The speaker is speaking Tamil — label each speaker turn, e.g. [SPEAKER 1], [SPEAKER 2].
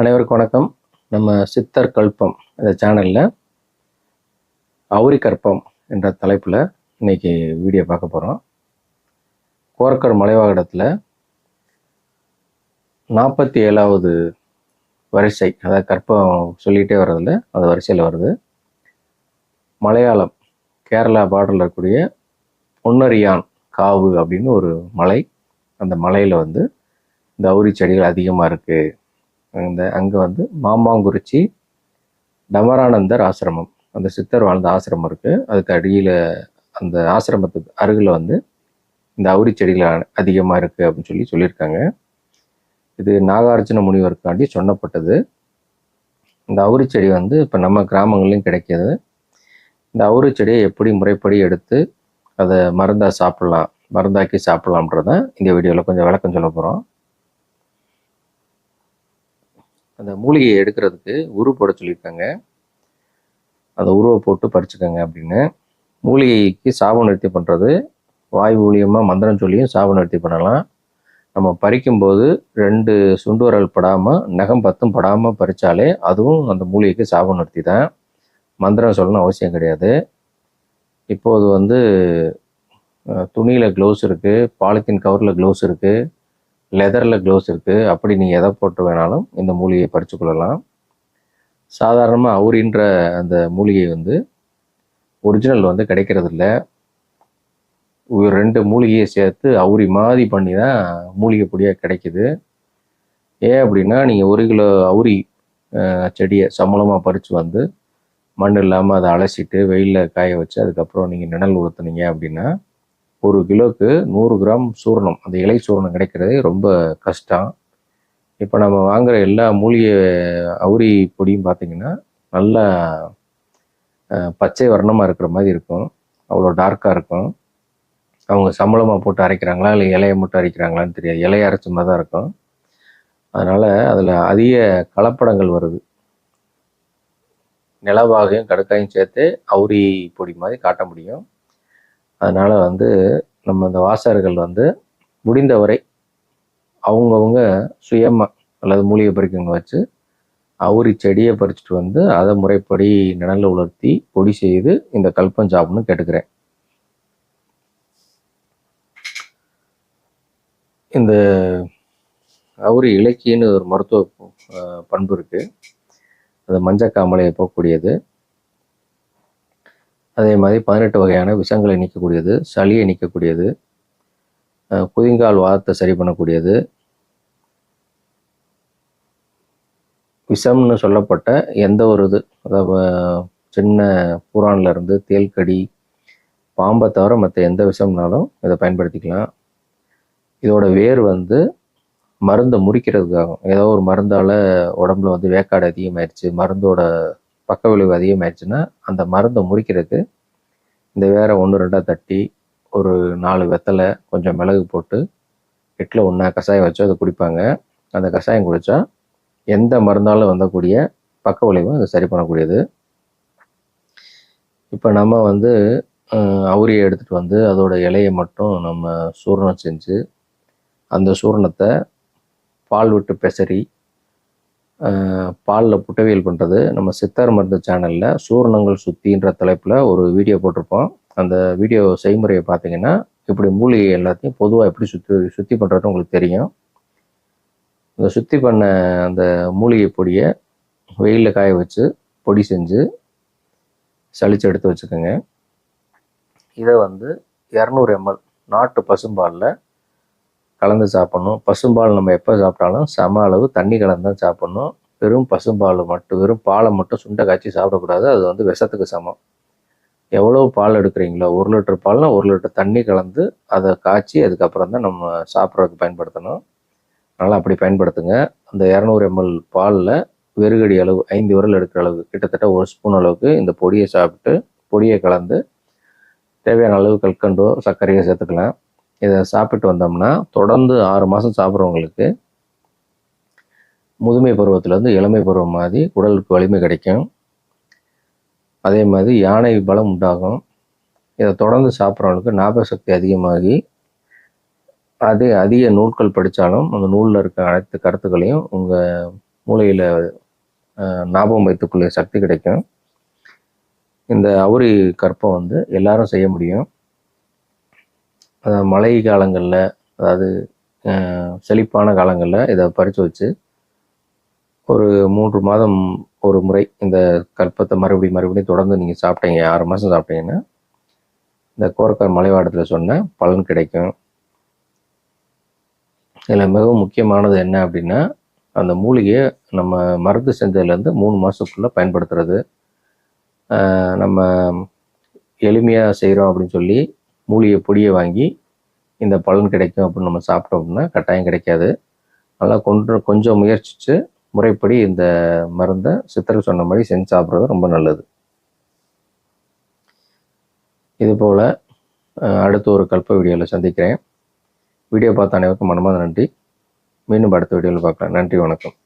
[SPEAKER 1] அனைவருக்கும் வணக்கம். நம்ம சித்தர் கல்பம் இந்த சேனலில் அவுரி கற்பம் என்ற தலைப்பில் இன்னைக்கு வீடியோ பார்க்க போகிறோம் கோரக்கர் மலைவாகடத்தில் நாற்பத்தி ஏழாவது வரிசை அதாவது கற்பம் சொல்லிகிட்டே வர்றதில்ல அந்த வரிசையில் வருது. மலையாளம் கேரளா பார்டரில் இருக்கக்கூடிய பொன்னரியான் காவு அப்படின்னு ஒரு மலை. அந்த மலையில் வந்து இந்த அவுரி செடிகள் அதிகமாக இருக்குது அந்த அங்கே வந்து மாமாங்குறிச்சி டமரானந்தர் ஆசிரமம். அந்த சித்தர் வாழ்ந்த ஆசிரமம் இருக்குது அதுக்கு அடியில் அந்த ஆசிரமத்துக்கு அருகில் வந்து இந்த அவுரி செடிகள் அதிகமாக இருக்குது அப்படின்னு சொல்லி சொல்லியிருக்காங்க. இது நாகார்ஜுன முனிவருக்காண்டி சொன்னப்பட்டது. இந்த அவுரி செடி வந்து இப்போ நம்ம கிராமங்கள்லையும் கிடைக்கிது. இந்த அவுரி செடியை எப்படி முறைப்படி எடுத்து அதை மருந்தாக சாப்பிட்லாம் மருந்தாக்கி சாப்பிட்லாம்ன்றதான் இந்த வீடியோவில் கொஞ்சம் விளக்கம் சொல்ல போகிறோம் அந்த மூலிகையை எடுக்கிறதுக்கு உரு போட சொல்லியிருக்காங்க. அந்த உருவை போட்டு படிச்சுக்கோங்க அப்படின்னு. மூலிகைக்கு சாப நிறுத்தி பண்ணுறது வாய் மூலியமாக மந்திரம் சொல்லியும் சாப நிறுத்தி பண்ணலாம். நம்ம பறிக்கும்போது ரெண்டு சுண்டு வரல் படாமல் நகம் பத்தும் படாமல் பறித்தாலே அதுவும் அந்த மூலிகைக்கு சாப நிறுத்தி தான். மந்திரம் சொல்லணும் அவசியம் கிடையாது. இப்போது வந்து துணியில் க்ளவுஸ் இருக்குது பாலித்தீன் கவரில் க்ளவுஸ் இருக்குது லெதரில் க்ளவுஸ் இருக்குது அப்படி நீங்கள் எதை போட்டு வேணாலும் இந்த மூலிகையை பறித்து கொள்ளலாம். சாதாரணமாக அவுரின்ற அந்த மூலிகை வந்து ஒரிஜினல் வந்து கிடைக்கிறது இல்லை ரெண்டு மூலிகையை சேர்த்து அவுரி மாதிரி பண்ணி தான் மூலிகை பொடியாக கிடைக்குது. ஏன் அப்படின்னா நீங்கள் ஒரு கிலோ அவுரி செடியை சம்பளமாக பறித்து வந்து மண் இல்லாமல் அதை அலசிட்டு வெயிலில் காய வச்சு அதுக்கப்புறம் நீங்கள் நிழல் ஊற்றுனீங்க அப்படின்னா ஒரு கிலோவுக்கு நூறு கிராம் சூரணம். அந்த இலை சூரணம் கிடைக்கிறது ரொம்ப கஷ்டம். இப்போ நம்ம வாங்குகிற எல்லா மூலிகை அவுரி பொடியும் பார்த்திங்கன்னா நல்லா பச்சை வர்ணமாக இருக்கிற மாதிரி இருக்கும். அவ்வளோ டார்க்காக இருக்கும். அவங்க சம்பளமாக போட்டு அரைக்கிறாங்களா இல்லை இலையை மட்டும் அரைக்கிறாங்களான்னு தெரியாது. இலையை அரைச்ச மாதிரி தான் இருக்கும். அதனால் அதில் அதிக கலப்படங்கள் வருது. நிலவாகையும் கடுக்காயும் சேர்த்து அவுரி பொடி மாதிரி காட்ட முடியும். அதனால் வந்து நம்ம இந்த வாசகர்கள் வந்து முடிந்தவரை அவங்கவுங்க சுயமாக அல்லது மூலிகை பறிக்கவங்க வச்சு அவுரி செடியை பறிச்சுட்டு வந்து அதை முறைப்படி நிழலில் உலர்த்தி பொடி செய்து இந்த கல்பம் சாப்பிடணும்னு கேட்டுக்கிறேன். இந்த அவுரி இலக்கியன்னு ஒரு மருத்துவ பண்பு இருக்குது அது மஞ்சக்காமலையை போகக்கூடியது அதே மாதிரி பதினெட்டு வகையான விஷங்களை நீக்கக்கூடியது சளியை நீக்கக்கூடியது குதிங்கால் வாதத்தை சரி பண்ணக்கூடியது விஷம்னு சொல்லப்பட்ட எந்த ஒரு இது அதாவது சின்ன பூரானில் இருந்து தேல்கடி பாம்பை தவிர மற்ற எந்த விஷம்னாலும் இதை பயன்படுத்திக்கலாம். இதோட வேர் வந்து மருந்தை முறிக்கிறதுக்காகும் ஏதோ ஒரு மருந்தால் உடம்புல வந்து வேக்காடு அதிகமாயிருச்சு மருந்தோட பக்க விளைவு அதிகமாயிடுச்சுன்னா அந்த மருந்தை முறிக்கிறதுக்கு இந்த வேற ஒன்று ரெண்டாக தட்டி ஒரு நாலு வெத்தலை கொஞ்சம் மிளகு போட்டு எட்டில் ஒன்றா கஷாயம் வச்சு அதை குடிப்பாங்க. அந்த கஷாயம் குடித்தா எந்த மருந்தாலும் வந்தக்கூடிய பக்க விளைவும் அதை சரி பண்ணக்கூடியது. இப்போ நம்ம வந்து அவுரியை எடுத்துகிட்டு வந்து அதோட இலையை மட்டும் நம்ம சூரணம் செஞ்சு அந்த சூரணத்தை பால் விட்டு பெசரி பாலில் புட்டவியல் பண்ணுறது நம்ம சித்தார் மருந்து சேனலில் சூரணங்கள் சுத்தின்ற தலைப்பில் ஒரு வீடியோ போட்டிருப்போம். அந்த வீடியோ செய்முறையை பார்த்தீங்கன்னா இப்படி மூலிகை எல்லாத்தையும் பொதுவாக எப்படி சுற்றி சுத்தி பண்ணுறது உங்களுக்கு தெரியும். இந்த சுத்தி பண்ண அந்த மூலிகை பொடியை வெயிலில் காய வச்சு பொடி செஞ்சு சளிச்சு எடுத்து வச்சுக்கோங்க. இதை வந்து இரநூறு எம்எல் நாட்டு பசும்பாலில் கலந்து சாப்பிட்ணும். பசும்பால் நம்ம எப்போ சாப்பிட்டாலும் சம அளவு தண்ணி கலந்து தான் சாப்பிட்ணும். வெறும் பசும்பால் மட்டும் வெறும் பாலை மட்டும் சுண்டை காய்ச்சி சாப்பிடக்கூடாது. அது வந்து விஷத்துக்கு சமம். எவ்வளோ பால் எடுக்கிறீங்களோ ஒரு லிட்டர் பால்னால் ஒரு லிட்டர் தண்ணி கலந்து அதை காய்ச்சி அதுக்கப்புறம் தான் நம்ம சாப்பிட்றதுக்கு பயன்படுத்தணும். அதனால் அப்படி பயன்படுத்துங்க. அந்த இரநூறு எம்எல் பாலில் வெறுகடி அளவு ஐந்து விரல் எடுக்கிற அளவு கிட்டத்தட்ட ஒரு ஸ்பூன் அளவுக்கு இந்த பொடியை சாப்பிட்டு பொடியை கலந்து தேவையான அளவு கல்கண்டோ சர்க்கரையோ சேர்த்துக்கலாம். இதை சாப்பிட்டு வந்தோம்னா தொடர்ந்து ஆறு மாதம் சாப்பிட்றவங்களுக்கு முதுமை பருவத்திலேருந்து இளமை பருவம் மாதிரி உடலுக்கு வலிமை கிடைக்கும். அதே மாதிரி யானை பலம் உண்டாகும். இதை தொடர்ந்து சாப்பிட்றவங்களுக்கு ஞாபக சக்தி அதிகமாகி அது அதிக நூல்கள் படித்தாலும் அந்த நூலில் இருக்க அனைத்து கருத்துக்களையும் உங்கள் மூளையில் ஞாபகம் வைத்துக்கொள்ள சக்தி கிடைக்கும். இந்த அவுரி கற்பம் வந்து எல்லாரும் செய்ய முடியும். மழை காலங்களில் அதாவது செழிப்பான காலங்களில் இதை பறித்து வச்சு ஒரு மூன்று மாதம் ஒரு முறை இந்த கற்பத்தை மறுபடியும் மறுபடியும் தொடர்ந்து நீங்கள் சாப்பிட்டீங்க ஆறு மாதம் சாப்பிட்டீங்கன்னா இந்த கோரக்கார் மலைவாடத்தில் சொன்ன பலன் கிடைக்கும். இதில் மிகவும் முக்கியமானது என்ன அப்படின்னா அந்த மூலிகையை நம்ம மருந்து செஞ்சதுலேருந்து மூணு மாதத்துக்குள்ளே பயன்படுத்துறது. நம்ம எளிமையாக செய்கிறோம் அப்படின்னு சொல்லி மூலிகை பொடியை வாங்கி இந்த பலன் கிடைக்கும் அப்படின்னு நம்ம சாப்பிட்டோம் அப்படின்னா கட்டாயம் கிடைக்காது. நல்லா கொஞ்சம் கொஞ்சம் முயற்சித்து முறைப்படி இந்த மருந்தை சித்தர்கள் சொன்ன மாதிரி செஞ்சு சாப்பிட்றது ரொம்ப நல்லது. இது போல் அடுத்த ஒரு கல்ப வீடியோவில் சந்திக்கிறேன். வீடியோ பார்த்த அனைவருக்கும் மனமாத நன்றி. மீண்டும் அடுத்த வீடியோவில் பார்க்கலாம். நன்றி வணக்கம்.